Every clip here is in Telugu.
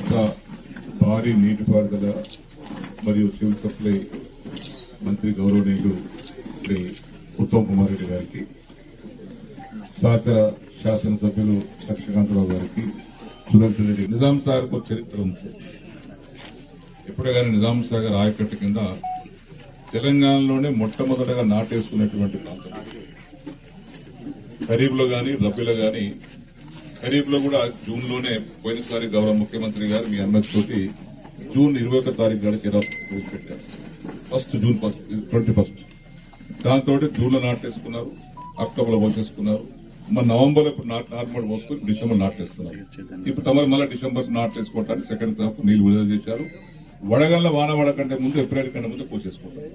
రాష్ట్ర భారీ నీటిపారుదల మరియు సివిల్ సప్లై మంత్రి గౌరవనీయులు శ్రీ ఉత్తమ్ కుమార్ రెడ్డి గారికి సహచర శాసనసభ్యులు లక్ష్మీకాంతరావు గారికి సుదర్శన్ రెడ్డి నిజాం సాగర్కు ఒక చరిత్ర ఉంది సార్. కానీ నిజాం సాగర్ ఆయకట్టు కింద తెలంగాణలోనే మొట్టమొదటగా నాటేసుకున్నటువంటి ప్రాంతం ఖరీఫ్లో కానీ గాని రబీలో కానీ ఖరీఫ్లో కూడా జూన్లోనే పోయినసారి గౌరవ ముఖ్యమంత్రి గారు మీ అనుమతి తోటి జూన్ ఇరవై ఒక తారీఖు గడికి పెట్టారు first June first twenty first. దాంతో జూన్లో నాటేసుకున్నారు అక్టోబర్లో పోసేసుకున్నారు మన నవంబర్లో ఇప్పుడు నార్మల్ పోసుకుని డిసెంబర్ నాటేస్తున్నారు. ఇప్పుడు తమరు మళ్ళీ డిసెంబర్ నాటేసుకోవడానికి సెకండ్ క్రాప్ నీళ్ళు విడుదల చేశారు. వడగల్ల వాన పడకంటే ముందు ఏప్రిల్ కంటే ముందు పోసేసుకుంటారు.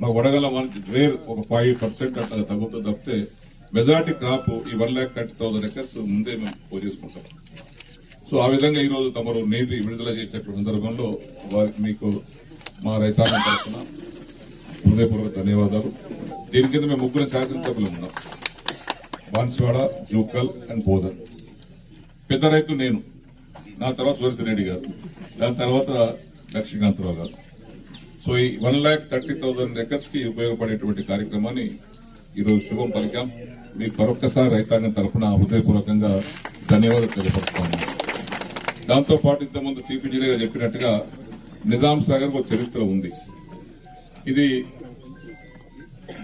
మాకు వడగల్ల మనకి రేర్ ఒక ఫైవ్ పర్సెంట్ అట్లా తగ్గుతుంది తప్పితే మెజార్టీ క్రాప్ ఈ one lakh thirty thousand acres ముందే మేము పోజేసుకుంటాం సో ఆ విధంగా ఈ రోజు తమరు నీటి విడుదల చేసేటువంటి సందర్భంలో వారికి మీకు మా రైతాంగం తరఫున హృదయపూర్వక ధన్యవాదాలు. దీని కింద మేము ముగ్గురు శాసనసభ్యులు ఉన్నాం. బాన్స్వాడ జూకల్ అండ్ బోధన్. పెద్ద రైతు నేను. నా తర్వాత సురేష్ గారు. దాని తర్వాత లక్ష్మీకాంతరావు గారు. సో ఈ వన్ ల్యాక్ థర్టీ థౌసండ్ ఎకర్స్కి ఉపయోగపడేటువంటి కార్యక్రమాన్ని ఈరోజు శుభం పలికాం. మీకు మరొక్కసారి రైతాంగం తరఫున హృదయపూర్వకంగా ధన్యవాదాలు తెలియపరుస్తాను దాంతో పాటు ఇంతకుముందు చీఫ్ ఇంజనీర్ గారు చెప్పినట్టుగా నిజాం సాగర్ ఒక చరిత్ర ఉంది. ఇది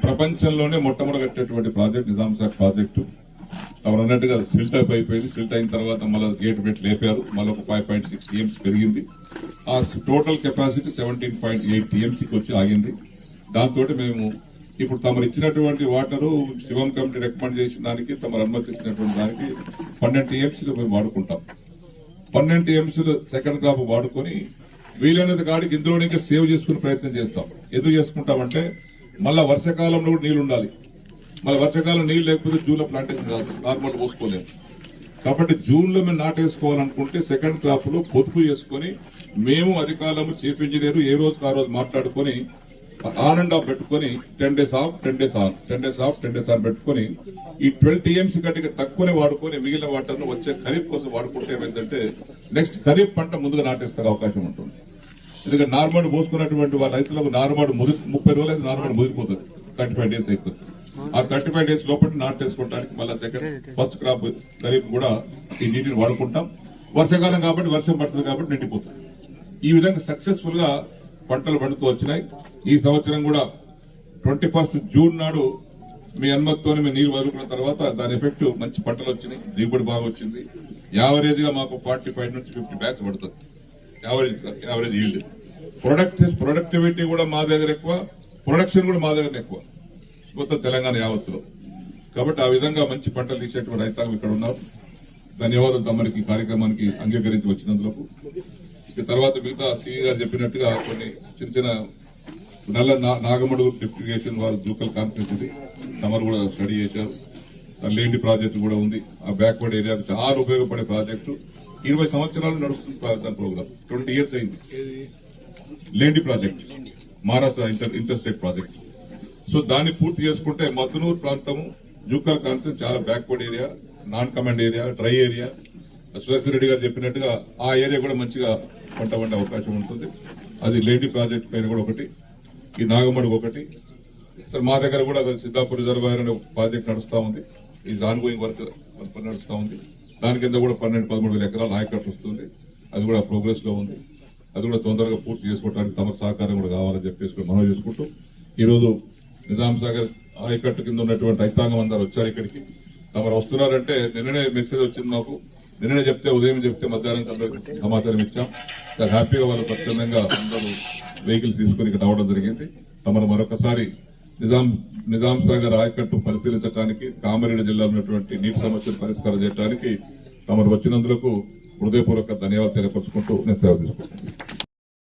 ప్రపంచంలోనే మొట్టమొదటి కట్టేటువంటి ప్రాజెక్ట్ నిజాం సాగర్ ప్రాజెక్టు. తమరు అన్నట్టుగా సిల్ట్ అప్ అయిపోయింది. సిల్ట్ అయిన తర్వాత మళ్ళీ గేట్ పెట్టి లేపారు. మళ్ళీ ఒక ఫైవ్ పాయింట్ సిక్స్ టీఎంసీ పెరిగింది. ఆ total capacity seventeen point eight టీఎంసీకి వచ్చి ఆగింది. దాంతో మేము ఇప్పుడు తమరు ఇచ్చినటువంటి వాటరు శివం కమిటీ రికమెండ్ చేసిన దానికి తమరు అనుమతి ఇచ్చినటువంటి దానికి పన్నెండు టీఎంసీలు మేము వాడుకుంటాం. పన్నెండు టీఎంసీలు సెకండ్ క్రాప్ వాడుకొని వీలైనంత కాడికి ఇందులో ఇంకా సేవ్ చేసుకునే ప్రయత్నం చేస్తాం. ఎందుకు చేసుకుంటామంటే మళ్ళా వర్షాకాలంలో కూడా నీళ్ళు ఉండాలి. మళ్ళీ వర్షాకాలం నీళ్ళు లేకపోతే జూన్లో ప్లాంటేషన్ కాదు నార్మల్ పోసుకోలేము. కాబట్టి జూన్లో మేము నాటేసుకోవాలనుకుంటే సెకండ్ క్రాప్లో పొదుపు చేసుకుని మేము అధికారులు చీఫ్ ఇంజనీర్ ఏ రోజు ఆ రోజు మాట్లాడుకొని ఆన్ అండ్ ఆఫ్ పెట్టుకొని ten days off ten days on ten days off ten days on పెట్టుకొని ఈ ట్వెల్వ్ టీఎంసీ కంటే తక్కువనే వాడుకొని మిగిలిన వాటర్ను వచ్చే ఖరీఫ్ కోసం వాడుకుంటే ఏమైందంటే నెక్స్ట్ ఖరీఫ్ పంట ముందుగా నాటేస్తారు అవకాశం ఉంటుంది. ఎందుకంటే నార్మల్ పోసుకున్నటువంటి వాళ్ళ రైతులకు నార్మల్ ముది ముప్పై రోజులు అయితే నార్మల్ ముదిరిపోతుంది. థర్టీ ఫైవ్ డేస్ అయిపోతుంది ఆ థర్టీ ఫైవ్ డేస్ లోపల నాటేసుకోవడానికి మళ్ళీ సెకండ్ ఫస్ట్ క్రాప్ ఖరీఫ్ కూడా ఈ నీటిని వాడుకుంటాం. వర్షాకాలం కాబట్టి వర్షం పడుతుంది కాబట్టి నిండిపోతుంది. ఈ విధంగా సక్సెస్ఫుల్గా పంటలు పండుతూ వచ్చినాయి. ఈ సంవత్సరం కూడా ట్వంటీ ఫస్ట్ జూన్ నాడు మీ అనుమతితో మేము నీరు వదులుకున్న తర్వాత దాని ఎఫెక్ట్ మంచి పంటలు వచ్చినాయి దిగుబడి బాగా వచ్చింది. యావరేజ్గా మాకు ఫార్టీ ఫైవ్ నుంచి ఫిఫ్టీ బ్యాగ్స్ పడుతుంది. Average average yield product productivity కూడా మా దగ్గర ఎక్కువ ప్రొడక్షన్ కూడా మా దగ్గర ఎక్కువ. మొత్తం తెలంగాణ యావత్తులో. కాబట్టి ఆ విధంగా మంచి పంటలు తీసేటువంటి రైతాంగం ఇక్కడ ఉన్నారు. ధన్యవాదాలు తమరికి కార్యక్రమానికి అంగీకరించి వచ్చినందుకు. ఇక తర్వాత మిగతా సిఈ గారు చెప్పినట్టుగా కొన్ని చిన్న చిన్న నల్ల నా- నాగమడుగు డిప్లికేషన్ వాళ్ళ జూకల్ కాన్ఫరెన్స్ ఇది తమరు కూడా స్టడీ చేశారు. లేండి ప్రాజెక్టు కూడా ఉంది. ఆ బ్యాక్వర్డ్ ఏరియాకు చాలా ఉపయోగపడే ప్రాజెక్టు. ఇరవై సంవత్సరాలు నడుస్తుంది దాని ప్రోగ్రామ్ ట్వంటీ ఇయర్స్ అయింది. Lendi project. Maharashtra inter inter state project. So దాన్ని పూర్తి చేసుకుంటే మద్నూరు ప్రాంతము జూకల్ కాన్సెన్స్ చాలా backward area non command area dry area. Sureshwara Reddy గారు చెప్పినట్టుగా ఆ ఏరియా కూడా మంచిగా పంట పండే అవకాశం ఉంటుంది. అది లేడీ ప్రాజెక్ట్ పైన కూడా ఒకటి. ఈ నాగమ్మడి ఒకటి. మా దగ్గర కూడా సిద్ధాపూర్ రిజర్వాయర్ అనే ప్రాజెక్ట్ నడుస్తూ ఉంది. ఈ ఆన్ వర్క్ వర్క్ నడుస్తూ ఉంది. దాని కింద కూడా పన్నెండు పదమూడు వేల ఎకరాల ఆయకట్టు వస్తుంది. అది కూడా ప్రోగ్రెస్లో ఉంది. అది కూడా తొందరగా పూర్తి చేసుకోవడానికి తమ సహకారం కూడా కావాలని చెప్పేసి మనం చేసుకుంటూ ఈరోజు నిజాం సాగర్ ఆయకట్టు కింద ఉన్నటువంటి రైతాంగం అందరూ వచ్చారు ఇక్కడికి. తమరు వస్తున్నారంటే నిన్ననే మెసేజ్ వచ్చింది నాకు నిన్ననే చెప్తే ఉదయం చెప్తే మధ్యాహ్నం అందరికి సమాచారం ఇచ్చాం. చాలా హ్యాపీగా వాళ్ళు స్వచ్ఛందంగా అందరూ వెహికల్ తీసుకుని ఇక్కడ రావడం జరిగింది. తమను మరొకసారి నిజాం నిజాం సాగర్ ఆయకట్టు పరిశీలించడానికి కామారెడ్డి జిల్లా ఉన్నటువంటి నీటి సమస్యను పరిష్కారం చేయడానికి తమరు వచ్చినందుకు హృదయపూర్వక ధన్యవాదాలు తెలియపరుచుకుంటూ నేను సేవ తీసుకుంటున్నాను.